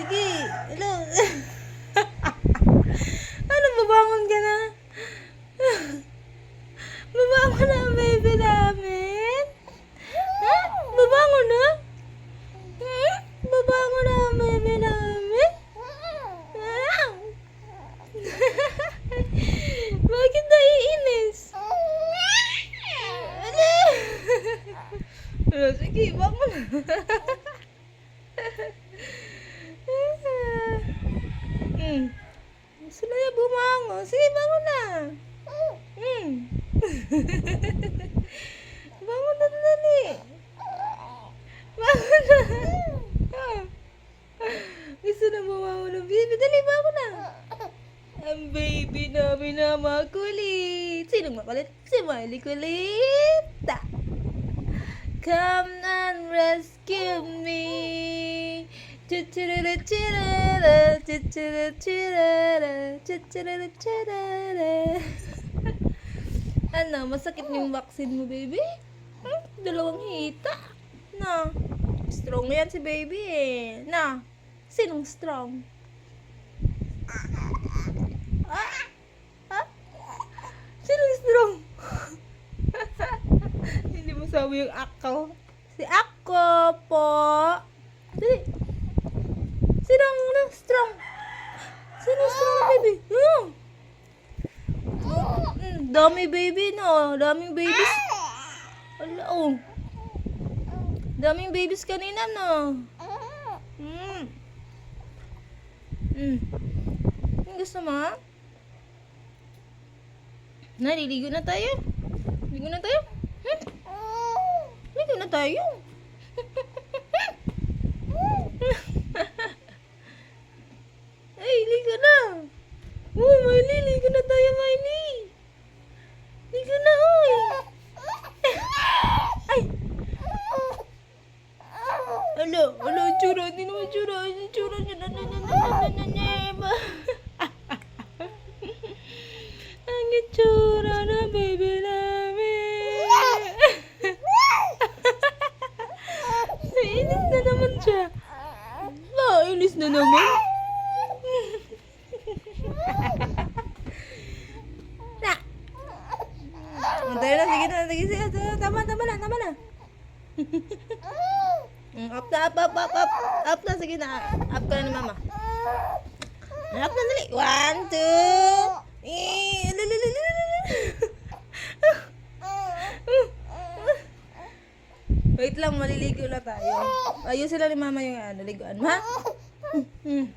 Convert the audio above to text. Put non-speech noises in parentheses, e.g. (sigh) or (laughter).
sige. Hello. (laughs) ano, babangon ka na? (laughs) babangon na baby namin? Ha? Babangon na? Hmm? Babangon na baby namin? Ah! (laughs) Bakit naiinis? Ano? Sige, bangon. Hmm. (laughs) (laughs) Gusto na niya bumangon. Sige, bangon na. Hmm. bangon na dali. Bangon na. Ah. Gusto na bumangon ng baby. Dali, bangon na. Ang baby namin na makulit. Sino makulit? Si Miley kulit. Ta. Come and rescue me. Ano, masakit yung vaccine mo, baby? Hmm? Dalawang hita. Na, strong yan si baby eh. Na, sinong strong? Ah? Ah? Sinong strong? Hindi mo sabi yung ako. Si ako po. Dali. Sinong ano, strong? Sino strong na baby? Hmm. Mm, dami baby no. Daming babies. Wala oh. Daming babies kanina no. Mm. Mm. Ang gusto mo? ha? Naliligo na tayo. Ligo na tayo. Hmm? Ligo na tayo. Ay, ligo na. Uy, Miley, ligo na tayo, Miley. Ligo na, uy. Ay. Alo, alo, tsura. Hindi naman tsura. Hindi tsura. Na, na, na, na, na, na, na, na, Ang itsura na baby namin. Nainis na naman siya. Nainis na naman. na. Tayo na, sige na, sige, sige, sige, tama, tama na, tama na. Mm, up na, up, up, up, up, up na, sige na, up ka na ni mama. Up na, dali. One, two, eh. Wait lang, maliligo na tayo. Ayusin lang ni mama yung ano, liguan, ha? Hmm.